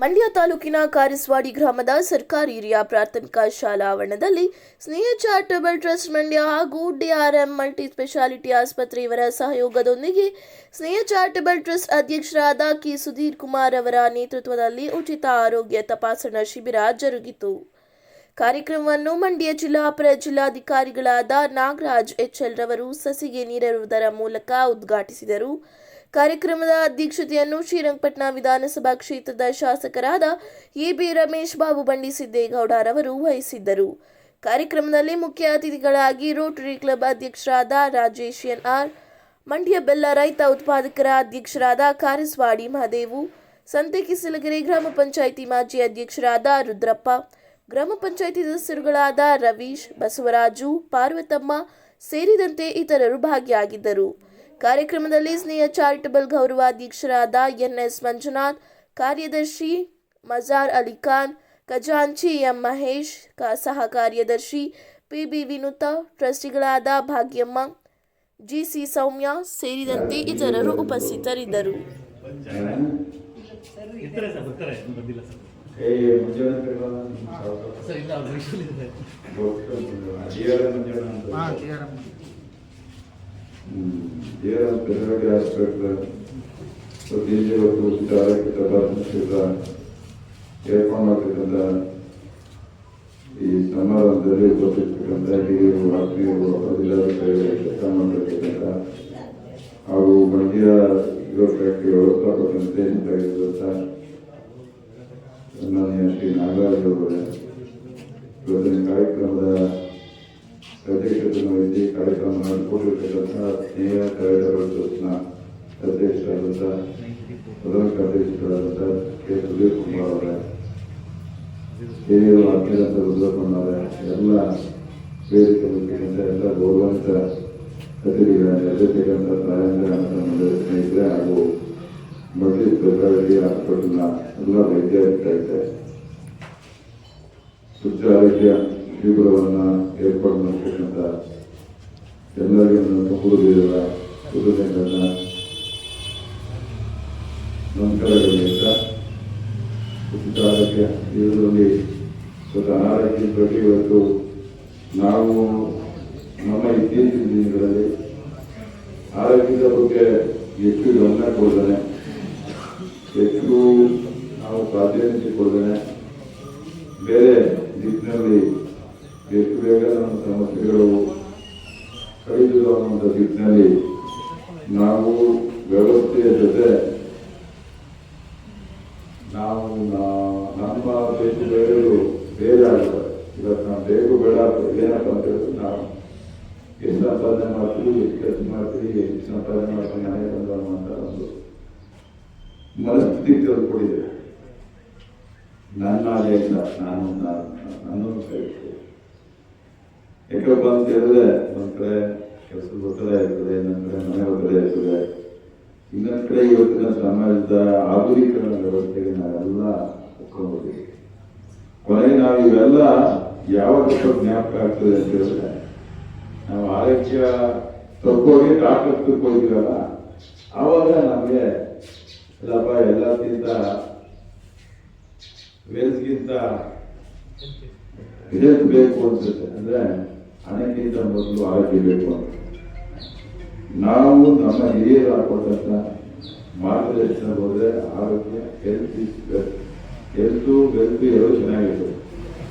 ಮಂಡ್ಯ ತಾಲೂಕಿನ ಕಾರಿಸ್ವಾಡಿ ಗ್ರಾಮದ ಸರ್ಕಾರಿ ಹಿರಿಯ ಪ್ರಾಥಮಿಕ ಶಾಲಾ ಆವರಣದಲ್ಲಿ ಸ್ನೇಹ ಚಾರಿಟಬಲ್ ಟ್ರಸ್ಟ್ ಮಂಡ್ಯ ಹಾಗೂ ಡಿಆರ್ಎಂ ಮಲ್ಟಿ ಸ್ಪೆಷಾಲಿಟಿ ಆಸ್ಪತ್ರೆ ಇವರ ಸಹಯೋಗದೊಂದಿಗೆ ಸ್ನೇಹ ಚಾರಿಟಬಲ್ ಟ್ರಸ್ಟ್ ಅಧ್ಯಕ್ಷರಾದ ಕೆ ಸುಧೀರ್ ಕುಮಾರ್ ಅವರ ನೇತೃತ್ವದಲ್ಲಿ ಉಚಿತ ಆರೋಗ್ಯ ತಪಾಸಣಾ ಶಿಬಿರ ಜರುಗಿತು. ಕಾರ್ಯಕ್ರಮವನ್ನು ಮಂಡ್ಯ ಜಿಲ್ಲಾ ಅಪರ ಜಿಲ್ಲಾಧಿಕಾರಿಗಳಾದ ನಾಗರಾಜ್ ಎಚ್ಎಲ್ ರವರು ಸಸಿಗೆ ನೀರಿರುವುದರ ಮೂಲಕ ಉದ್ಘಾಟಿಸಿದರು. ಕಾರ್ಯಕ್ರಮದ ಅಧ್ಯಕ್ಷತೆಯನ್ನು ಶ್ರೀರಂಗಪಟ್ಟಣ ವಿಧಾನಸಭಾ ಕ್ಷೇತ್ರದ ಶಾಸಕರಾದ ಎಬಿ ರಮೇಶ್ ಬಾಬು ಬಂಡಿ ಸಿದ್ದೇಗೌಡರವರು ವಹಿಸಿದ್ದರು. ಕಾರ್ಯಕ್ರಮದಲ್ಲಿ ಮುಖ್ಯ ಅತಿಥಿಗಳಾಗಿ ರೋಟರಿ ಕ್ಲಬ್ ಅಧ್ಯಕ್ಷರಾದ ರಾಜೇಶ್ ಎನ್ಆರ್ ಮಂಡ್ಯ ಬೆಲ್ಲ ರೈತ ಉತ್ಪಾದಕರ ಅಧ್ಯಕ್ಷರಾದ ಕಾರಸ್ವಾಡಿ ಮಹದೇವು ಸಂತೆಕಿಸಲಗೆರೆ ಗ್ರಾಮ ಪಂಚಾಯಿತಿ ಮಾಜಿ ಅಧ್ಯಕ್ಷರಾದ ರುದ್ರಪ್ಪ, ಗ್ರಾಮ ಪಂಚಾಯಿತಿ ಸದಸ್ಯರುಗಳಾದ ರವೀಶ್, ಬಸವರಾಜು, ಪಾರ್ವತಮ್ಮ ಸೇರಿದಂತೆ ಇತರರು ಭಾಗಿಯಾಗಿದ್ದರು. ಕಾರ್ಯಕ್ರಮದಲ್ಲಿ ಸ್ನೇಹ ಚಾರಿಟಬಲ್ ಗೌರವಾಧ್ಯಕ್ಷರಾದ ಎನ್ಎಸ್ ಮಂಜುನಾಥ್ ಕಾರ್ಯದರ್ಶಿ ಮಜಾರ್ ಅಲಿ ಖಾನ್ ಖಜಾಂಚಿ ಎಂ ಮಹೇಶ್ ಕ- ಸಹ ಕಾರ್ಯದರ್ಶಿ ಪಿ ಬಿ ವಿನುತಾ ಟ್ರಸ್ಟಿಗಳಾದ ಭಾಗ್ಯಮ್ಮ ಜಿ ಸಿ ಸೌಮ್ಯ ಸೇರಿದಂತೆ ಇತರರು ಉಪಸ್ಥಿತರಿದ್ದರು. ಇರ್ತಾರೆ ಸರ್ ಬರ್ತಾರೆ ಇನ್ನು ಬಂದಿಲ್ಲ ಸರ್ ಏ ಮುಂಜಾನೆ ಕರೆಯುವ ಸರ್ ಇಲ್ಲ ಅವ್ರು ಮೈಸೂರಲ್ಲಿ ಇದ್ದಾರೆ ಅಡಿಯಾರ ಮುಂಜಾನೆ ಅಂತ ಹಾಂ ಟಿ ಆರ್ ಎಂ ಅಡಿಯಾರ ಪೆರವಾಗಿ ಹಾಸ್ಪಿಟಲ್ ಪ್ರತಿನಿಧಿ ಇವತ್ತು ಉಚಿತ ಆರೋಗ್ಯ ತಪಾಸಣೆ ಶಿಬಿರ ಮಾಡ್ತಕ್ಕಂಥ ಈ ಸಮಾರಂಭದಲ್ಲಿ ಉಪಸ್ಥಿತಕ್ಕಂಥ ಹಿರಿಯರು ಆತ್ಮೀಯರು ಜಿಲ್ಲಾಧಿಕಾರಿಗಳು ಕೆಲಸ ಮಾಡ್ತಕ್ಕಂಥ ಹಾಗೂ ಮಂಡ್ಯ ಯುವ ಫ್ಯಾಕ್ಟರಿ ವ್ಯವಸ್ಥಾಪಕರಂತೆ ನಿಂತಾಗಿರುವಂಥ ಸನ್ಮಾನ್ಯ ಶ್ರೀ ನಾಗರಾಜ್ ಅವರೇ ಇವತ್ತಿನ ಕಾರ್ಯಕ್ರಮದ ಅಧ್ಯಕ್ಷತೆಯನ್ನು ವಹಿಸಿ ಕಾರ್ಯಕ್ರಮ ನಡೆಸಿಕೊಂಡಿರ್ತಕ್ಕಂಥ ಸ್ನೇಹ ಕಾರ್ಯದರ್ಶಿ ಟ್ರಸ್ಟ್ನ ಅಧ್ಯಕ್ಷರಾದಂಥ ಪ್ರಧಾನ ಕಾರ್ಯದರ್ಶಿಗಳಾದಂಥ ಕೆ ಸುಧೀರ್ ಕುಮಾರ್ ಅವರೇ ಹಿರಿಯರು ಆತ್ಮೀಯರಂತ ರುದ್ರಪ್ಪನವರೇ ಎಲ್ಲ ವೇದಿಕೆ ಮುಖ್ಯಂತ ಎಲ್ಲ ಗೌರವಾನ್ವಿತ ಅತಿಥಿಗಳೇ ಅಧ್ಯಕ್ಷರಂತ ರಾಜೇಂದ್ರ ಅಂತ ಸ್ನೇಹಿತರೆ ಹಾಗೂ ಮಲ್ಟಿ ಸ್ಪೆಷಾಲಿಟಿ ಹಾಸ್ಪಿಟಲ್ನ ಎಲ್ಲ ವೈದ್ಯಾಧಿಕಾರಿಗಳೇ ಉಚ್ಚ ಆರೋಗ್ಯ ಶಿಬಿರವನ್ನು ಏರ್ಪಾಡು ಮಾಡತಕ್ಕಂಥ ಎಲ್ಲರಿಗೂ ನನ್ನ ತುಂಬುವುದಿರುವ ಕೃತಜ್ಞತೆಗಳನ್ನ ನಮಸ್ಕಾರಗಳಿಂದ ಉಚಿತ ಆರೋಗ್ಯ ಇದರಲ್ಲಿ ಬಗ್ಗೆ ಇವತ್ತು ನಾವು ನಮ್ಮ ಇತ್ತೀಚಿನ ದಿನಗಳಲ್ಲಿ ಆರೋಗ್ಯದ ಬಗ್ಗೆ ಹೆಚ್ಚು ಗಮನ ಕೊಡ್ತಾನೆ, ಹೆಚ್ಚು ನಾವು ಪ್ರಾಧಾನ್ಯತೆ ಕೊಡ್ತಾನೆ ಬೇರೆ ದಿಕ್ಕಿನಲ್ಲಿ ಎಷ್ಟು ಬೇಗ ನಮ್ಮ ಸಮಸ್ಯೆಗಳು ಕಡಿದು ಅನ್ನುವಂಥ ದಿಕ್ಕಿನಲ್ಲಿ ನಾವು ವ್ಯವಸ್ಥೆಯ ಜೊತೆ ನಾವು ನಾ- ನಮ್ಮ ಬೇಕು ಬೇರೆಯವರು ಬೇರೆ ಆಗ್ತದೆ ಇವತ್ತು ನಾವು ಬೇಕು ಬೇಡ ಏನಪ್ಪ ಅಂತ ಹೇಳಿದ್ರೆ ನಾವು ಎಷ್ಟು ಸಂಪಾದನೆ ಮಾಡ್ತೀವಿ ಎಷ್ಟು ಕೆಲಸ ಮಾಡ್ತೀವಿ ಎಷ್ಟು ಮನೆ ಬಂದು ಅನ್ನುವಂಥ ಒಂದು ಮನಸ್ಥಿತಿ ತಿಳ್ಕೊಂಡಿದೆ ನನ್ನ ಆದೇಶ ನಾನು ನಾನು- ನನ್ನನ್ನು ಕರೀತೀನಿ ಯಾಕಪ್ಪ ಅಂತ ಹೇಳಿದ್ರೆ ಒಂದ್ ಕಡೆ ಕೆಲಸದ ಒತ್ತಡ ಇರ್ತದೆ, ಇನ್ನೊಂದ್ ಕಡೆ ಮನೆ ಒತ್ತಡ ಇರ್ತದೆ. ಇನ್ನೊಂದ್ ಕಡೆ ಇವತ್ತಿನ ಸಮಾಜದ ಆಧುನೀಕರಣ ವ್ಯವಸ್ಥೆಗೆ ನಾವೆಲ್ಲ ಒಪ್ಕೊಂಡ್ಬಿಟ್ಟಿದ್ದೀವಿ. ಕೊನೆಗೆ ನಾವು ಇವೆಲ್ಲ ಯಾವ ಜ್ಞಾಪಕ ಆಗ್ತದೆ ಅಂತ ಹೇಳಿದ್ರೆ, ನಾವು ಆರೋಗ್ಯ ತಪ್ಪೋಗಿ ಡಾಕ್ಟರ್ ಹೋಗಿದ್ವಲ್ಲ ಆವಾಗ ನಮಗೆ ಇಲ್ಲಪ್ಪ ಎಲ್ಲಕ್ಕಿಂತ ವೇಸ್ಗಿಂತ ಹೆಲ್ತ್ ಬೇಕು ಅನ್ಸುತ್ತೆ. ಅಂದ್ರೆ ಹಣಕ್ಕಿಂತ ಮೊದಲು ಆರೋಗ್ಯ ಬೇಕು ಅಂತ ನಾವು ನಮ್ಮ ಹಿರಿಯರು ಹಾಕೊಟ್ಟಂತ ಮಾರ್ಗದರ್ಶನ ಹೋದ್ರೆ ಆರೋಗ್ಯ health is wealth health wealth ಎರಡು ಚೆನ್ನಾಗಿತ್ತು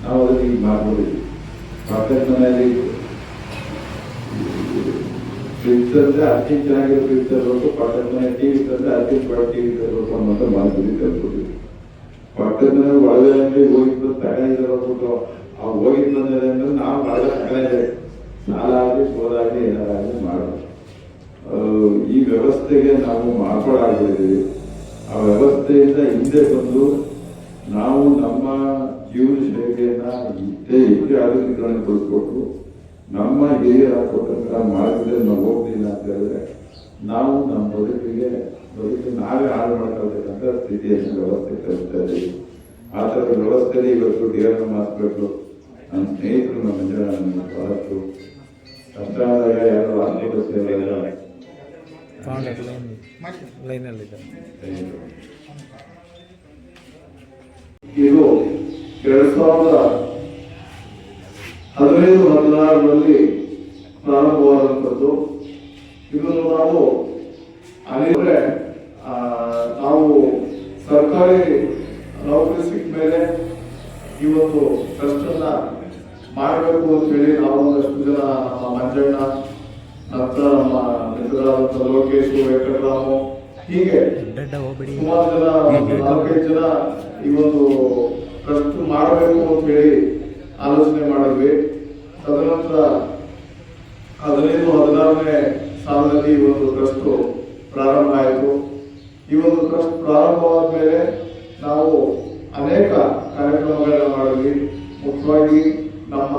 ನಾವು ಅದಕ್ಕೆ ಈಗ ಮಾಡ್ಕೊಂಡಿದ್ವಿ ಪಕ್ಕದ ಮನೆಯಲ್ಲಿ ತಂದ್ರೆ ಅರ್ಜಿನ್ ಚೆನ್ನಾಗಿರೋ ಫಿಲ್ಟರ್ ತರಬೇಕು ಪಟ್ಟದ ಟಿವಿ ತಂದ್ರೆ ಅರ್ಜಿನ್ ಬಡ ಟಿವಿ ತರಬೇಕು ಅನ್ನೋಂಥ ಮಾಡಿದ್ರಿ ಕಲ್ತ್ಕೊಟ್ಟಿದ್ವಿ ಪಟ್ಟದ ಒಳಗೆ ಅಂದ್ರೆ ಹೋಗಿದ್ದು ಹೋಗ್ಬಿಟ್ಟು ಆ ಹೋಗಿದ್ ಬಂದಿದೆ ಅಂದ್ರೆ ನಾವು ಒಳಗೆ ತಗೊಂಡಿದೆ ಸಾಲ ಆಗಲಿ ಸೋಲಾಗಲಿ ಏನಾರಾಗಲಿ ಮಾಡೋದು ಈ ವ್ಯವಸ್ಥೆಗೆ ನಾವು ಮಾರ್ಪಾಡಾಗಿದ್ದೀವಿ ಆ ವ್ಯವಸ್ಥೆಯಿಂದ ಹಿಂದೆ ಬಂದು ನಾವು ನಮ್ಮ ಜೀವನ ಶೈಲಿಯನ್ನ ಇಷ್ಟೇ ಹೆಚ್ಚು ಆಧುನೀಕರಣಗೊಳಿಸ್ಕೊಟ್ಟು ನಮ್ಮ ಹಿರಿಯರ ಕೊಟ್ಟಂತಹ ಮಾರ್ಗದಲ್ಲಿ ನಾವು ಹೋಗ್ಲಿಲ್ಲ ಅಂತ ಹೇಳಿದ್ರೆ ನಾವು ನಮ್ಮ ಬದುಕಿಗೆ ಬದುಕು ನಾವೇ ಹಾಳು ಮಾಡ್ಕೊಳ್ಬೇಕಂತ ಸ್ಥಿತಿಯನ್ನು ವ್ಯವಸ್ಥೆ ಕಲಿತಾ ಇದ್ದೀವಿ. ಆ ಥರದ ವ್ಯವಸ್ಥೆಯಲ್ಲಿ ಇವತ್ತು ಡಿ ಮಾಡಿಸ್ಬೇಕು ನಮ್ಮ ಸ್ನೇಹಿತರು ನಮ್ಮ ಜನ ನನ್ನ ಬಹಳಷ್ಟು ಕಷ್ಟ ಆದಾಗ ಯಾರು ಆರ್ಥಿಕ ಸೇವೆ ಇದು ಎರಡ್ ಸಾವಿರದ ಹದಿನೈದು, ಹದಿನಾರರಲ್ಲಿ ಪ್ರಾರಂಭವಾದಂಥದ್ದು. ಇದನ್ನು ನಾವು ಅನೇಕ ನಾವು ಸರ್ಕಾರಿ ನೌಕರಿ ಸಿಕ್ಕ ಮೇಲೆ ಇವತ್ತು ಟ್ರಸ್ಟನ್ನ ಮಾಡಬೇಕು ಅಂತ ಹೇಳಿ ನಾವು ಒಂದಷ್ಟು ಜನ ನಮ್ಮ ಮಂಜಣ್ಣ ನಂತರ ನಮ್ಮ ಮಿತ್ರರಾದಂಥ ಲೋಕೇಶ್, ವೆಂಕಟರಾಮು, ಹೀಗೆ ಸುಮಾರು ಜನ, ನಾಲ್ಕೈದು ಜನ ಈ ಒಂದು ಟ್ರಸ್ಟ್ ಮಾಡಬೇಕು ಅಂತ ಹೇಳಿ ಆಲೋಚನೆ ಮಾಡಿದ್ವಿ. ತದನಂತರ ಹದಿನೈದು, ಹದಿನಾರನೇ ಸಾಲದಲ್ಲಿ ಈ ಒಂದು ಟ್ರಸ್ಟ್ ಪ್ರಾರಂಭ ಆಯಿತು. ಈ ಒಂದು ಟ್ರಸ್ಟ್ ಪ್ರಾರಂಭವಾದ ಮೇಲೆ ನಾವು ಅನೇಕ ಕಾರ್ಯಕ್ರಮಗಳನ್ನ ಮಾಡಿದ್ವಿ. ಮುಖ್ಯವಾಗಿ ನಮ್ಮ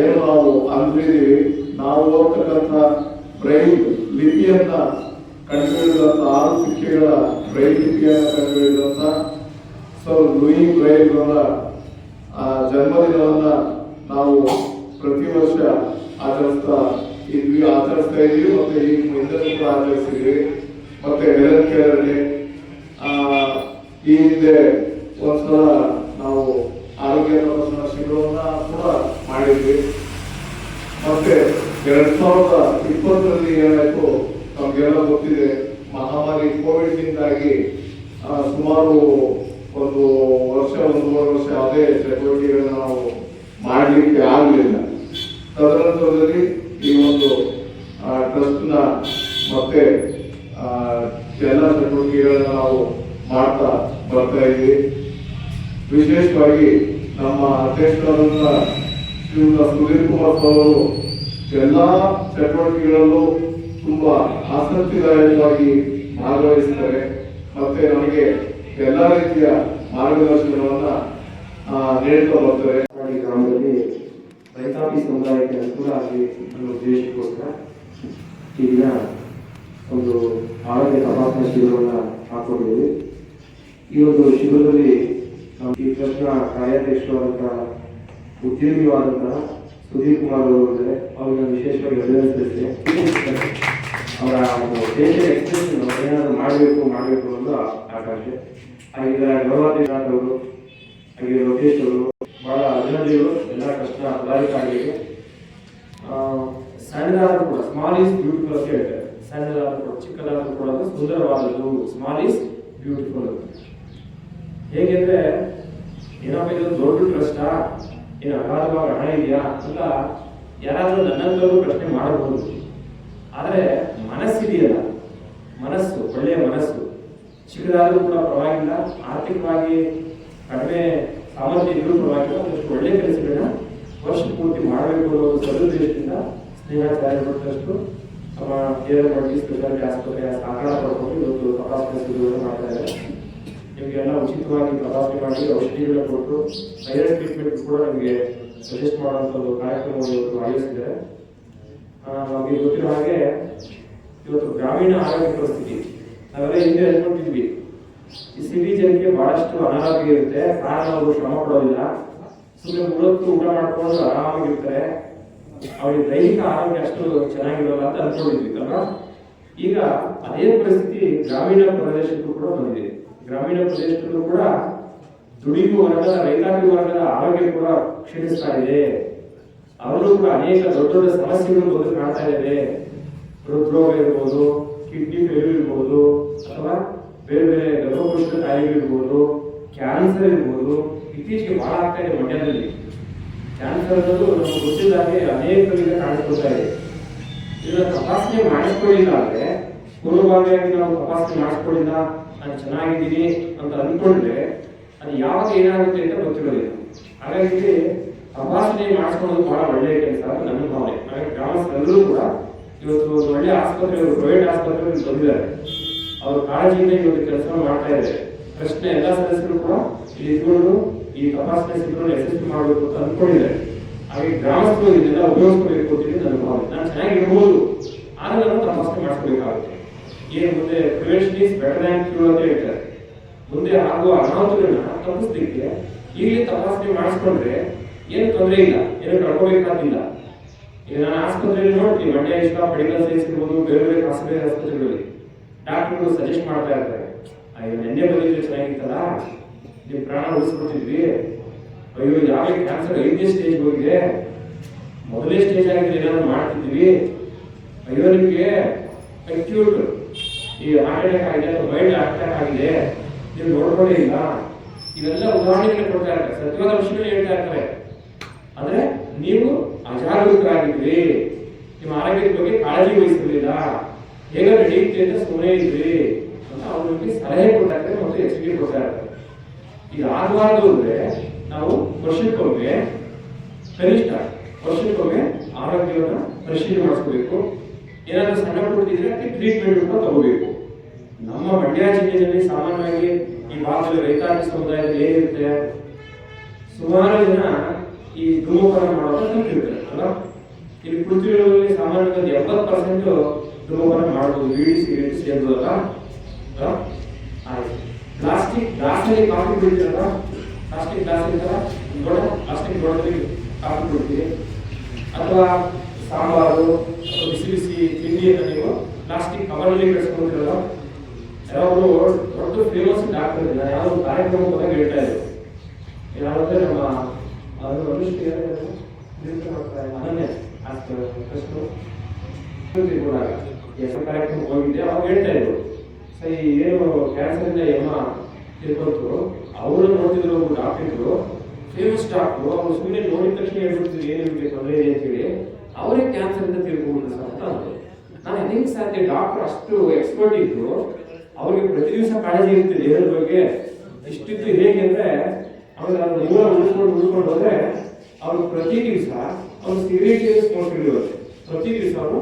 ಏನು ನಾವು ಅಂದಿದ್ದೀವಿ ನಾವು ಓದ್ತಕ್ಕಂಥ ಬ್ರೈನ್ ಲಿಪಿಯನ್ನ ಕಂಡುಹಿಡಿದಂಥ, ಆರು ಶಿಕ್ಷೆಗಳ ಬ್ರೈನ್ ಲಿಪಿಯನ್ನು ಕಂಡುಹಿಡಿದಂಥ ಸರ್ ಲೂಯಿ ಅವರ ಆ, ಜನ್ಮದಿನವನ್ನ ನಾವು ಪ್ರತಿ ವರ್ಷ ಆಚರಿಸ್ತಾ ಇದ್ವಿ ಆಚರಿಸ್ತಾ ಇದ್ವಿ ಮತ್ತೆ ಈ ಮುಂದೆ ಕೂಡ ಆಚರಿಸಿದ್ವಿ. ಮತ್ತೆ ಹೆಲನ್ ಆ ಈ ಹಿಂದೆ ಒಂದ್ಸಲ ನಾವು ಆರೋಗ್ಯ ತಪಾಸಣಾ ಶಿಬಿರವನ್ನ ಕೂಡ ಮಾಡಿದ್ವಿ. ಮತ್ತೆ ಎರಡ್ ಸಾವಿರದ ಇಪ್ಪತ್ತರಲ್ಲಿ ಏನಾಯ್ತು ನಮ್ಗೆಲ್ಲ ಗೊತ್ತಿದೆ ಮಹಾಮಾರಿ ಕೋವಿಡ್ ನಿಂದಾಗಿ ಸುಮಾರು ಒಂದು ವರ್ಷ, ಒಂದೂವರೆ ವರ್ಷ ಯಾವುದೇ ಚಟುವಟಿಕೆಗಳನ್ನು ನಾವು ಮಾಡಲಿಕ್ಕೆ ಆಗಲಿಲ್ಲ ತದನಂತರದಲ್ಲಿ ಈ ಒಂದು ಟ್ರಸ್ಟ್ನ ಮತ್ತೆ ಎಲ್ಲ ಚಟುವಟಿಕೆಗಳನ್ನು ನಾವು ಮಾಡ್ತಾ ಬರ್ತಾ ಇದ್ವಿ ವಿಶೇಷವಾಗಿ ನಮ್ಮ ಅಧ್ಯಕ್ಷರಾದಂಥ ಶ್ರೀಯುತ ಸುಧೀರ್ ಕುಮಾರ್ ಅವರು ಎಲ್ಲ ಚಟುವಟಿಕೆಗಳಲ್ಲೂ ತುಂಬಾ ಆಸಕ್ತಿದಾಯಕವಾಗಿ ಭಾಗವಹಿಸ್ತಾರೆ. ಮತ್ತೆ ನಮಗೆ ಎಲ್ಲಾ ರೀತಿಯ ಮಾರ್ಗದರ್ಶನಗಳನ್ನ ನೀಡ್ತಾ ಬರ್ತಾರೆ. ಗ್ರಾಮದಲ್ಲಿ ರೈತಾಪಿ ಸಮುದಾಯಕ್ಕೆ ಅನುಕೂಲ ಆಗಲಿ ಅನ್ನೋ ಉದ್ದೇಶಕ್ಕೋಸ್ಕರ ಈ ದಿನ ಒಂದು ಆರೋಗ್ಯ ತಪಾಸಣಾ ಶಿಬಿರವನ್ನು ಹಾಕೊಂಡಿದ್ದೀವಿ. ಈ ಒಂದು ಶಿಬಿರದಲ್ಲಿ ಈ ಟ್ರಸ್ಟ್ನ ಕಾರ್ಯಾಧ್ಯಕ್ಷರಾದಂತಹ ಉದ್ಯೋಗಿವಾದಂತಹ ಸುಧೀರ್ ಕುಮಾರ್ ಅವರು ಅಂದರೆ ಅವರಿಗೆ ವಿಶೇಷವಾಗಿ ಅಭಿನಂದಿಸ್ತೇನೆ. ಅವರ ಒಂದು ಟೆನ್ಷನ್ ಎಕ್ಸ್ಪ್ರೆಷನ್ ಏನಾದರೂ ಮಾಡಬೇಕು ಮಾಡಬೇಕು ಅನ್ನೋದು ಆಕಾಂಕ್ಷೆ. ಗೌರವಾಧ್ಯಕ್ಷರಾದ ಅವರು ಹಾಗೆ ಲೋಕೇಶ್ ಅವರು ಬಹಳ ಅಭಿನಂದಿಗಳು ಎಲ್ಲ ಕಷ್ಟ ಪದಾಧಿಕಾರಿಗಳಿಗೆ ಸ್ಯಾಂಡಲ್ ಆದರೂ ಕೂಡ ಸ್ಮಾಲ್ ಈಸ್ ಬ್ಯೂಟಿಫುಲ್ ಅಂತ ಹೇಳ್ತಾರೆ. ಸಣ್ಣದಾದ್ರೂ ಕೂಡ, ಚಿಕ್ಕದಾದರೂ ಕೂಡ ಸುಂದರವಾದದ್ದು ಸ್ಮಾಲ್ ಈಸ್ ಬ್ಯೂಟಿಫುಲ್ ಹೇಗೆಂದರೆ, ಏನಪ್ಪ ಇದು ದೊಡ್ಡ ಕಷ್ಟ ಏನು ಅಗಾಧವಾಗಿ ಹಣ ಇದೆಯಾ? ಅಂತ ಯಾರಾದರೂ ನನ್ನಂತವರು ಪ್ರಶ್ನೆ ಮಾಡಬಹುದು. ಆದರೆ ಮನಸ್ಸಿದೆಯಲ್ಲ, ಮನಸ್ಸು, ಒಳ್ಳೆಯ ಮನಸ್ಸು. ಚಿಕ್ಕದಾದರೂ ಕೂಡ ಪರವಾಗಿಲ್ಲ, ಆರ್ಥಿಕವಾಗಿ ಕಡಿಮೆ ಸಾಮರ್ಥ್ಯ ಇದ್ರೂ ಪರವಾಗಿಲ್ಲ, ಒಂದಷ್ಟು ಒಳ್ಳೆಯ ಕೆಲಸಗಳನ್ನ ವರ್ಷ ಪೂರ್ತಿ ಮಾಡಬೇಕು ಅನ್ನೋ ಸದುದ್ದೇಶದಿಂದ ಸ್ನೇಹ ತಮ್ಮ ನಮ್ಮ ಮಾಡಿ ಮಲ್ಟಿ ಸ್ಪೆಷಾಲಿಟಿ ಆಸ್ಪತ್ರೆಯ ಸಹಕಾರ ಪಡ್ಕೊಂಡು ಇವತ್ತು ತಪಾಸಣೆ ಶಿಬಿರವನ್ನು ಮಾಡ್ತಾ ಇದ್ದಾರೆ. ನಿಮಗೆಲ್ಲ ಉಚಿತವಾಗಿ ತಪಾಸಣೆ ಮಾಡಿ ಔಷಧಿಗಳನ್ನ ಕೊಟ್ಟು ವೈರಲ್ ಟ್ರೀಟ್ಮೆಂಟ್ ಕೂಡ ನಿಮಗೆ ಸಜೆಸ್ಟ್ ಮಾಡುವಂಥ ಒಂದು ಕಾರ್ಯಕ್ರಮವನ್ನು ಇವತ್ತು ಆಯೋಜಿಸಿದ್ದಾರೆ. ನಮಗೆ ಗೊತ್ತಿರೋ ಹಾಗೆ ಇವತ್ತು ಗ್ರಾಮೀಣ ಆರೋಗ್ಯ ಪರಿಸ್ಥಿತಿ. ನಾವೆಲ್ಲ ಹಿಂದೆ ಅನ್ಕೊಂಡಿದ್ವಿ. ಈ ಸಿಟಿ ಜನಕ್ಕೆ ಬಹಳಷ್ಟು ಅನಾರೋಗ್ಯ ಇರುತ್ತೆ ಕಾರಣ ಅವರು ಶ್ರಮ ಪಡೋದಿಲ್ಲ. ಸುಮ್ಮನೆ ಮೂವತ್ತು ಊಟ ಮಾಡ್ಕೊಂಡು ಆರಾಮಾಗಿರ್ತಾರೆ. ಅವ್ರಿಗೆ ದೈಹಿಕ ಆರೋಗ್ಯ ಅಷ್ಟು ಚೆನ್ನಾಗಿರೋಲ್ಲ ಅಂತ ಅನ್ಕೊಂಡಿದ್ವಿ, ಅಲ್ವಾ? ಈಗ ಅದೇ ಪರಿಸ್ಥಿತಿ ಗ್ರಾಮೀಣ ಪ್ರದೇಶಕ್ಕೂ ಕೂಡ ಬಂದಿದೆ. ಗ್ರಾಮೀಣ ಪ್ರದೇಶದಲ್ಲೂ ಕೂಡ ದುಡಿಯುವ ವರ್ಗದ, ರೈತಾಪಿ ವರ್ಗದ ಆರೋಗ್ಯ ಕೂಡ ಕ್ಷೀಣಿಸ್ತಾ ಇದೆ. ಅವರು ಕೂಡ ಅನೇಕ ದೊಡ್ಡ ದೊಡ್ಡ ಸಮಸ್ಯೆಗಳು ಕಾಣ್ತಾ ಇದ್ದಾವೆ ಹೃದ್ರೋಗ ಇರ್ಬೋದು ಕಿಡ್ನಿ ಫೇಲ್ಯೂರ್ ಇರ್ಬೋದು, ಅಥವಾ ಬೇರೆ ಬೇರೆ ಗರ್ಭಕೋಶದ ಕಾಯಿಲೆಗಳಿರ್ಬೋದು ಕ್ಯಾನ್ಸರ್ ಇರ್ಬೋದು, ಇತ್ತೀಚೆಗೆ ಬಹಳ ಆಗ್ತಾ ಇದೆ ಮಂಡ್ಯದಲ್ಲಿ. ಕ್ಯಾನ್ಸರ್ ಅನ್ನೋದು ನಮ್ಗೆ ಗೊತ್ತಿದ್ದಾಗೆ ಅನೇಕರಿಗೆ ಕಾಣಿಸ್ಕೊಳ್ತಾ ಇದೆ. ಇದನ್ನ ತಪಾಸಣೆ ಮಾಡಿಸ್ಕೊಳ್ಳಿಲ್ಲ ಅಂದ್ರೆ ಪೂರ್ವಭಾವಿಯಾಗಿ ನಾವು ತಪಾಸಣೆ ಮಾಡಿಸ್ಕೊಳ್ಳಿಲ್ಲ ನಾನು ಚೆನ್ನಾಗಿದ್ದೀನಿ ಅಂತ ಅಂದ್ಕೊಂಡ್ರೆ ಅದು ಯಾವಾಗ ಏನಾಗುತ್ತೆ ಅಂತ ಗೊತ್ತಿರೋದಿಲ್ಲ. ಹಾಗಾಗಿ ತಪಾಸಣೆ ಮಾಡಿಸ್ಕೊಳ್ಳೋದು ಬಹಳ ಒಳ್ಳೆಯ ಕೆಲಸ ನನ್ನ ಭಾವನೆ. ಹಾಗಾಗಿ ಗ್ರಾಮಸ್ಥರೆಲ್ಲರೂ ಕೂಡ ಇವತ್ತು ಒಂದು ಒಳ್ಳೆ ಆಸ್ಪತ್ರೆ ಪ್ರೈವೇಟ್ ಆಸ್ಪತ್ರೆ ಬಂದಿದ್ದಾರೆ. ಅವರು ಕಾಳಜಿಯಿಂದ ಇವತ್ತು ಕೆಲಸ ಮಾಡ್ತಾ ಇದ್ದಾರೆ. ಪ್ರಶ್ನೆ ಎಲ್ಲ ಸದಸ್ಯರು ಕೂಡ ಇಲ್ಲಿ ಈ ತಪಾಸಣೆ ಸಿಬ್ಬಂದಿ ಯಶಸ್ವಿ ಮಾಡಬೇಕು ಅಂತ ಅಂದ್ಕೊಂಡಿದ್ದಾರೆ. ಹಾಗೆ ಗ್ರಾಮಸ್ಥರು ಇದನ್ನೆಲ್ಲ ಉಪಯೋಗಿಸ್ಕೋಬೇಕು ಅಂತ ಹೇಳಿ ನನ್ನ ಭಾವನೆ. ನಾನು ಚೆನ್ನಾಗಿರ್ಬೋದು ಆದ್ರೆ ನಾನು ತಪಾಸಣೆ ಮಾಡಿಸ್ಕೋಬೇಕಾಗುತ್ತೆ. ಏನು ಮುಂದೆ ಪ್ರಿವೆನ್ಷನ್ ಈಸ್ ಬೆಟರ್ ಅಂತ ಹೇಳ್ತಾರೆ. ಮುಂದೆ ಆಗುವ ಅನಾಹುತಗಳನ್ನ ತಪ್ಪಿಸ್ಲಿಕ್ಕೆ ಇಲ್ಲಿ ತಪಾಸಣೆ ಮಾಡಿಸ್ಕೊಂಡ್ರೆ ಏನು ತೊಂದರೆ ಇಲ್ಲ, ಏನು ಕಳ್ಕೋಬೇಕಾದಿಲ್ಲ ಈಗ ನಾನು ಆಸ್ಪತ್ರೆಯಲ್ಲಿ ನೋಡ್ತೀನಿ. ಮಂಡ್ಯ ಇಷ್ಟ ಮೆಡಿಕಲ್ ಸೈನ್ಸ್ ಇರ್ಬೋದು, ಬೇರೆ ಬೇರೆ ಖಾಸಗಿ ಆಸ್ಪತ್ರೆಗಳಲ್ಲಿ. ಡಾಕ್ಟರ್ಗಳು ಸಜೆಸ್ಟ್ ಮಾಡ್ತಾ ಇರ್ತಾರೆ ಅಯ್ಯೋ ನೆನ್ನೆ ಬಂದಿದ್ರೆ ಚೆನ್ನಾಗಿತ್ತಲ್ಲ? ನಿಮ್ ಪ್ರಾಣ ಉಳಿಸ್ಬಿಡ್ತಿದ್ವಿ. ಅಯ್ಯೋ ಯಾವಾಗ ಕ್ಯಾನ್ಸರ್ ಐದನೇ ಸ್ಟೇಜ್ ಹೋಗಿದೆ. ಮೊದಲೇ ಸ್ಟೇಜ್ ಆಗಿದ್ರೆ ಏನಾದ್ರು ಮಾಡ್ತಿದ್ವಿ ಅಯ್ಯೋ, ನಿಮ್ಗೆ ಅಕ್ಯೂಟ್ ಈ ಹಾರ್ಟ್ ಅಟ್ಯಾಕ್ ಆಗಿದೆ, ಅಥವಾ ಮೈಲ್ಡ್ ಅಟ್ಯಾಕ್ ಆಗಿದೆ. ನೀವು ನೋಡ್ಕೊಂಡೇ ಇಲ್ಲ. ಇವೆಲ್ಲ ಉದಾಹರಣೆಗಳು ಕೊಡ್ತಾ ಇರ್ತಾರೆ ಸತ್ಯವಾದ ವಿಷಯಗಳು ಹೇಳ್ತಾ ಇರ್ತಾರೆ ಅಂದ್ರೆ ನೀವು ಅಜಾಗೃತರಾಗಿದ್ರಿ ನಿಮ್ಮ ಆರೋಗ್ಯದ ಬಗ್ಗೆ ಕಾಳಜಿ ವಹಿಸಿರಲಿಲ್ಲ ಹೇಗ ನಡೆಯುತ್ತೆ ಅಂತ ಸುಮ್ಮನೆ ಇದ್ರಿ ಅಂತ ಅವ್ರಿಗೆ ಸಲಹೆ ಕೊಟ್ಟಾಗ್ತದೆ ಮತ್ತು ಎಚ್ಚರಿಕೆ ಕೊಡ್ತಾ ಇರ್ತಾರೆ. ಇದು ಆಗಬಾರ್ದು ಅಂದ್ರೆ ನಾವು ವರ್ಷಕ್ಕೊಮ್ಮೆ ಕನಿಷ್ಠ ವರ್ಷಕ್ಕೊಮ್ಮೆ ಆರೋಗ್ಯವನ್ನು ಪರಿಶೀಲನೆ ಮಾಡಿಸ್ಕೋಬೇಕು. ಏನಾದರೂ ಸಣ್ಣ ಪುಟ್ಟಿದ್ರೆ ಅದಕ್ಕೆ ಟ್ರೀಟ್ಮೆಂಟ್ ಕೂಡ ತಗೋಬೇಕು. ನಮ್ಮ ಮಂಡ್ಯ ಜಿಲ್ಲೆಯಲ್ಲಿ ಸಾಮಾನ್ಯವಾಗಿ ಈ ಭಾಗದಲ್ಲಿ ರೈತಾಪಿ ಸಮುದಾಯದಲ್ಲಿ ಏನಿರುತ್ತೆ, ಸುಮಾರು ಜನ ಈ ಧೂಮಪಾನ ಮಾಡೋದು ಇರುತ್ತೆ ಅಲ್ಲ ಇಲ್ಲಿ ಕುಳಿತಿರೋರಲ್ಲಿ ಸಾಮಾನ್ಯವಾಗಿ ಎಪ್ಪತ್ತು ಪರ್ಸೆಂಟ್ ಧೂಮಪಾನ ಮಾಡ್ಬೋದು ಬೀಡಿ ಸಿಗರೇಟ್ ಸೇರ್ಬೋದಲ್ಲ? ಆಯ್ತು. ಪ್ಲಾಸ್ಟಿಕ್ ಗ್ಲಾಸಲ್ಲಿ ಕಾಫಿ ಕುಡಿತೀರಲ್ಲ? ಪ್ಲಾಸ್ಟಿಕ್ ಗ್ಲಾಸ್ ಇರ್ತಲ್ಲ ದೊಡ್ಡ ಪ್ಲಾಸ್ಟಿಕ್ ದೊಡ್ಡದಲ್ಲಿ ಕಾಫಿ ಕುಡಿತೀರಿ. ಅಥವಾ ಸಾಂಬಾರು, ಅಥವಾ ಬಿಸಿ ಬಿಸಿ ತಿಂಡಿಯನ್ನು ನೀವು ಪ್ಲಾಸ್ಟಿಕ್ ಕವರಲ್ಲಿ ಕಳಿಸ್ಕೊಂತಿರಲ್ಲ ಯಾವಾಗಲೂ ದೊಡ್ಡ ಫೇಮಸ್ ಡಾಕ್ಟರ್ ಇಲ್ಲ ಯಾವ ಕಾರ್ಯಕ್ರಮ ಹೋದಾಗ ಹೇಳ್ತಾ ಇದ್ರು. ಯಾರಂದ್ರೆ ನಮ್ಮ ಅದು ಅನುಷ್ಠೆ ಅದನ್ನೇ ತಿಳ್ಕೊಂಡಾಗ ಎಷ್ಟು ಕಾರ್ಯಕ್ರಮ ಹೋಗಿದ್ದೆ, ಅವಾಗ ಹೇಳ್ತಾ ಇದ್ರು ಸರಿ ಏನು ಕ್ಯಾನ್ಸರ್ ಇಂದ ಯಮ್ಮ ತಿಳ್ಕೊಂತು ಅವರು ನೋಡ್ತಿದ್ರು ಒಬ್ಬರು ಡಾಕ್ಟರ್ ಇದ್ರು ಫೇಮಸ್ ಡಾಕ್ಟ್ರು ಅವ್ರು ಸುಮ್ಮನೆ ನೋಡಿದ ತಕ್ಷಣ ಹೇಳ್ಬಿಡ್ತಿದ್ರು, ಏನು ನಿಮಗೆ ತೊಂದರೆ ಇದೆ ಅಂತೇಳಿ. ಅವರೇ ಕ್ಯಾನ್ಸರ್ ಇಂದ ತಿಳ್ಕೊಂಡ್ರು ಸರ್ ಅಂತ ಅಂದರು. ನಾನು ಹೆಂಗ್ ಸಾಧ್ಯ ಡಾಕ್ಟರ್ ಅಷ್ಟು ಎಕ್ಸ್ಪರ್ಟ್ ಇದ್ರು, ಅವ್ರಿಗೆ ಪ್ರತಿ ದಿವಸ ಕಾಳಜಿ ಇರುತ್ತೆ ದೇಹದ ಬಗ್ಗೆ. ಇಷ್ಟಿದ್ದು ಹೇಗೆ ಅಂದ್ರೆ ಆಮೇಲೆ ಅವ್ರ ಮೂಲ ಉಳ್ಕೊಂಡು ಹೋದ್ರೆ ಅವ್ರು ಪ್ರತಿ ದಿವಸ ಅವ್ರು ಸಿಗರೇಟ್ ನೋಡ್ತಿದ್ರು ಪ್ರತಿ ದಿವಸ ಅವರು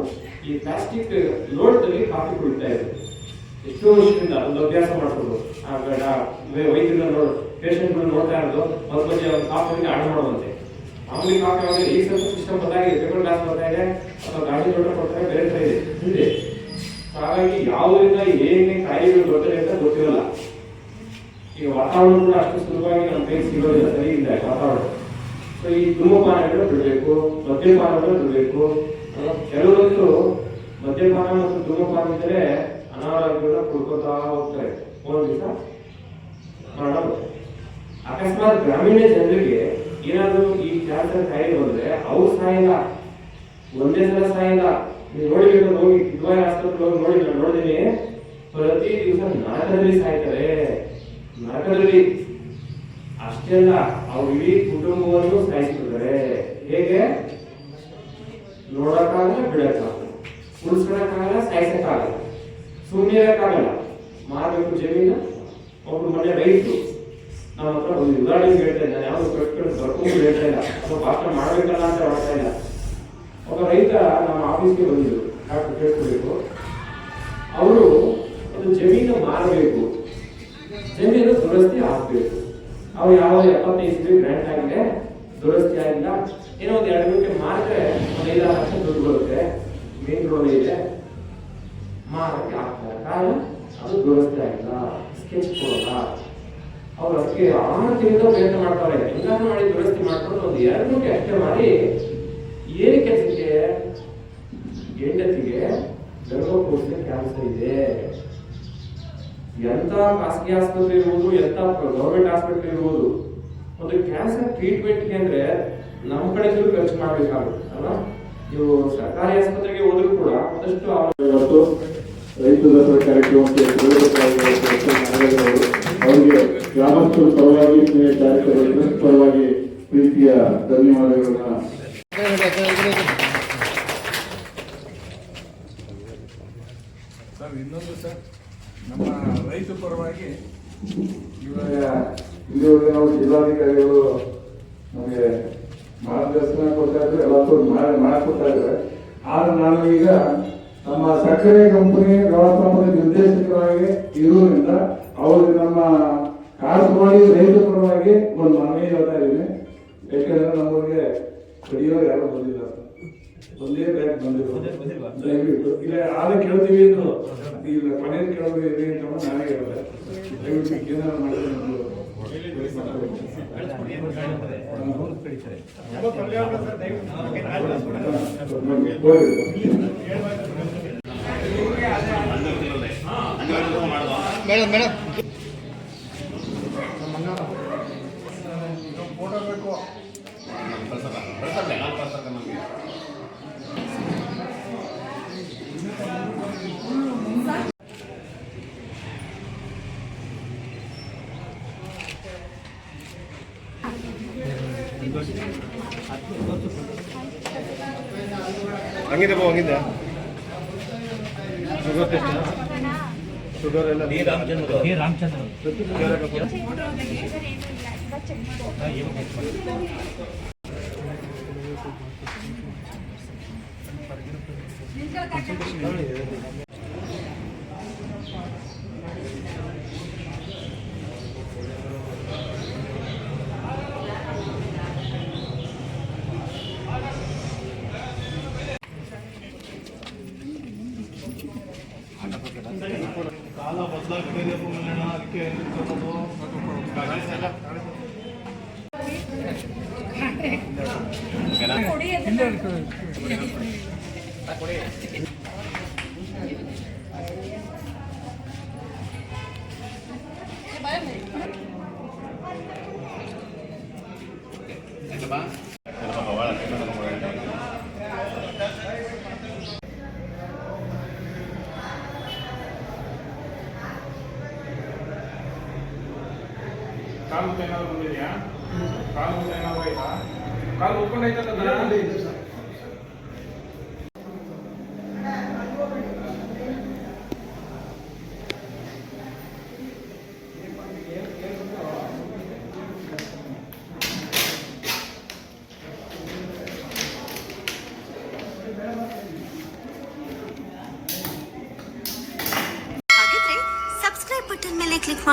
ಈ ಪ್ಲಾಸ್ಟಿಕ್ ಲೋಟದಲ್ಲಿ ಕಾಫಿ ಕುಡಿತಾ ಇದ್ರು. ಎಷ್ಟೋ ವರ್ಷದಿಂದ ಒಂದು ಅಭ್ಯಾಸ ಮಾಡ್ಕೊಂಡು ಆ ವೈದ್ಯರನ್ನ ನೋಡ್ ಪೇಷಂಟ್ಗಳನ್ನ ನೋಡ್ತಾ ಇರೋದು ಅವ್ರ ಮಧ್ಯೆ ಅವ್ರು ಕಾಫಿ ಆರ್ಡರ್ ಮಾಡುವಂತೆ. ಮಾಮೂಲಿ ಕಾಫಿ ಆದ್ರೆ ಈ ಸ್ವಲ್ಪ ಸಿಸ್ಟಮ್ ಬದಲಾಗಿದೆ ಪೇಪರ್ ಗ್ಲಾಸ್ ಬರ್ತಾ ಇದೆ, ಅಥವಾ ಗಾಡಿ ದೊಡ್ಡ ಕೊಡ್ತಾರೆ, ಬೇರೆ ಇದೆ. ಹಿಂದೆ ಹಾಗಾಗಿ ಯಾವುದರಿಂದ ಏನೇ ಕಾಯಿಗಳು ಬರ್ತದೆ ಅಂತ ಗೊತ್ತಿರಲ್ಲ. ಈಗ ವಾತಾವರಣ ಕೂಡ ಅಷ್ಟು ಸುಲಭವಾಗಿ ನಮ್ಮ ಕೈ ಸಿಗೋದಿಲ್ಲ ಸರಿ ಇಲ್ಲ ವಾತಾವರಣ. ಸೊ ಈ ಧೂಮಪಾನಗಳು ಬಿಡಬೇಕು, ಮದ್ಯಪಾನಗಳು ಬಿಡಬೇಕು. ಕೆಲವೊಂದು ಮದ್ಯಪಾನ ಮತ್ತು ಧೂಮಪಾನದಿಂದಲೇ ಅನಾರೋಗ್ಯಗಳನ್ನ ಕುಡ್ಕೋತಾ ಹೋಗ್ತಾರೆ. ಒಂದು ದಿವಸ ಮರಣ. ಅಕಸ್ಮಾತ್ ಗ್ರಾಮೀಣ ಜನರಿಗೆ ಏನಾದರೂ ಈ ಕ್ಯಾನ್ಸರ್ ಕಾಯಿಲೆ ಬಂದರೆ ಅವ್ರು ಸಾಯಿಲ್ಲ, ಒಂದೇ ಸಲ ಸಾಯಿಲ್ಲ. ನೀವು ನೋಡಿದ್ರೆ ಹೋಗಿ ದುಬಾರಿ ಆಸ್ಪತ್ರೆ ಹೋಗಿ ನೋಡಿಲ್ಲ ನೋಡಿದೀನಿ. ಪ್ರತಿ ದಿವಸ ನಾಟದಲ್ಲಿ ಸಾಯ್ತಾರೆ. ನರಕದಲ್ಲಿ ಅಷ್ಟೇ ಅಲ್ಲ, ಅವ್ರ ಇಡೀ ಕುಟುಂಬವನ್ನು ಸಾಯಿಸ್ಬಿಡ್ತಾರೆ ಹೇಗೆ? ನೋಡಕ್ಕಾಗಲ್ಲ, ಬಿಡಕ್ಕಾಗಲ್ಲ. ಉಳಿಸ್ಕೊಳಕ್ಕಾಗಲ್ಲ ಸಾಯಿಸಕ್ಕಾಗಲ್ಲ. ಸುಮ್ಮನೆ ಇರೋಕ್ಕಾಗಲ್ಲ. ಮಾರಬೇಕು ಜಮೀನು, ಒಬ್ರು ಮನೆ ರೈತರು. ನಮ್ಮ ಹತ್ರ ಒಂದು ಉದಾಹರಣೆ ಹೇಳ್ತಾ ಇಲ್ಲ ಯಾವ್ದು ಕಟ್ಕೊಂಡು ಬರ್ಕೊಂಡು ಹೇಳ್ತಾ ಇಲ್ಲ ಅಥವಾ ಭಾಷಣ ಮಾಡ್ಬೇಕಲ್ಲ ಅಂತ ಹೇಳ್ತಾ ಇಲ್ಲ ಒಬ್ಬ ರೈತ ನಮ್ಮ ಆಫೀಸ್ಗೆ ಬಂದಿದ್ರು ಯಾಕೆ ಕೇಳ್ಕೊಬೇಕು. ಅವರು ಒಂದು ಜಮೀನು ಮಾರಬೇಕು. ಜಮೀನು ದುರಸ್ತಿ ಆಗಬೇಕು. ಅವ್ರು ಯಾವ ಎಪ್ಪತ್ತೈದು ಗ್ರ್ಯಾಂಟ್ ಆಗಿದೆ, ದುರಸ್ತಿ ಆಗಿಲ್ಲ. ಏನೋ ಒಂದು ಎರಡು ಗಂಟೆ ಮಾರಿದ್ರೆ ಒಂದು ಐದಾರು ಲಕ್ಷ ದುಡ್ಡು ಬರುತ್ತೆ. ಮೇನ್ ರೋಡ್ ಇದೆ. ಮಾರಕ್ಕೆ ಆಗ್ತಾರೆ ಕಾರಣ, ಅದು ದುರಸ್ತಿ ಆಗಿಲ್ಲ. ಸ್ಕೆಚ್ ಕೊಡಲ್ಲ. ಅವ್ರು ಅದಕ್ಕೆ ಆರು ತಿಂಗಳು ಪ್ರಯತ್ನ ಮಾಡ್ತಾರೆ. ಹೆಂಗಾದ್ರೂ ಮಾಡಿ ದುರಸ್ತಿ ಮಾಡ್ಕೊಂಡು ಒಂದು ಎರಡು ಗಂಟೆ ಅಷ್ಟೇ ಮಾಡಿ, ಏನು ಕೆಲಸಕ್ಕೆ? ಹೆಂಡತಿಗೆ ಗರ್ಭಕೋಶದ ಕ್ಯಾನ್ಸರ್ ಇದೆ. ಎಂತ ಖಾಸಗಿ ಆಸ್ಪತ್ರೆ ಇರ್ಬೋದು ಎಂತ ಗೌರ್ಮೆಂಟ್ ಆಸ್ಪತ್ರೆ ಇರ್ಬೋದು ಒಂದು ಕ್ಯಾನ್ಸರ್ ಟ್ರೀಟ್ಮೆಂಟ್ಗೆ ಅಂದ್ರೆ ನಮ್ಮ ಕಡೆಯಿಂದಲೂ ಖರ್ಚು ಮಾಡ್ಬೇಕಾಗುತ್ತೆ ಅಲ್ಲ ನೀವು ಸರ್ಕಾರಿ ಆಸ್ಪತ್ರೆಗೆ ಹೋದ್ರು ಕೂಡ ಆದಷ್ಟು ಅವ್ರ ಇವತ್ತು ರೈತ ದಸರಾ ಕಾರ್ಯಕ್ರಮಕ್ಕೆ ಅವರಿಗೆ ಗ್ರಾಮಸ್ಥರ ಪರವಾಗಿ ಸ್ನೇಹ ಕಾರ್ಯಕ್ರಮದ ಪರವಾಗಿ ಪ್ರೀತಿಯ ಧನ್ಯವಾದಗಳನ್ನ ಸರ್ ಇನ್ನೊಂದು ಸರ್. ನಮ್ಮ ರೈತ ಪರವಾಗಿ ಇವಾಗ ಇಲ್ಲಿವರೆಗೆ ನಾವು ಜಿಲ್ಲಾಧಿಕಾರಿಗಳು ನಮಗೆ ಮಾರ್ಗದರ್ಶನ ಕೊಡ್ತಾ ಇದ್ರು ಎಲ್ಲರೂ ಮಾಡಿ, ಮಾಡಿಕೊಡ್ತಾ ಇದ್ದಾರೆ. ಆದ್ರೆ ನಾನು ಈಗ ನಮ್ಮ ಸಕ್ಕರೆ ಕಂಪನಿ ವ್ಯವಸ್ಥಾಪನೆ ನಿರ್ದೇಶಕರಾಗಿ ಇರುವುದರಿಂದ ಅವರು ನಮ್ಮ ಕಾಸರವಾಡಿ ರೈತ ಪರವಾಗಿ ಒಂದು ಮನವಿ ಹೇಳ್ತಾ ಇದ್ದೀನಿ. ಯಾಕೆಂದರೆ ನಮಗೆ ಕಡಿಯೋರು ಯಾರು ಬಂದಿಲ್ಲ. ಒಂದೇ ಬ್ಯಾಂಕ್ ಬಂದಿಲ್ವಾ? ದಯವಿಟ್ಟು. ಇಲ್ಲ ಆಗ ಕೇಳ್ತೀವಿ ಅಂತ ಇಲ್ಲ ಕೊನೆಯಲ್ಲಿ ಕೇಳೋದು ಇದೆ ಅಂತ ನಾನೇ ಹೇಳಿದೆ. ದಯವಿಟ್ಟು ಏನಾದ್ರು ಮಾಡಿ ಮೇಡಮ್ ಕಳಿಸ್ಕೊಡಿ, ಏನು ಗಾಡಿ ಇರ್ತದೆ. ಅವ್ರು ಕಳಿಸ್ತಾರೆ. ಹೋಗಿ. ಮೇಡಮ್ ಮೇಡಮ್ ಹಂಗಿದೆ ಬಾ ಹಂಗಿದೆ. ಶುಗರ್ ಟೆಸ್ಟ್ ಶುಗರ್ ಎಲ್ಲ ನೀ ರಾಮಚಂದ್ರ ನೀ ರಾಮಚಂದ್ರ ಕಾಲ കൊടിയെടുക്കുന്നത്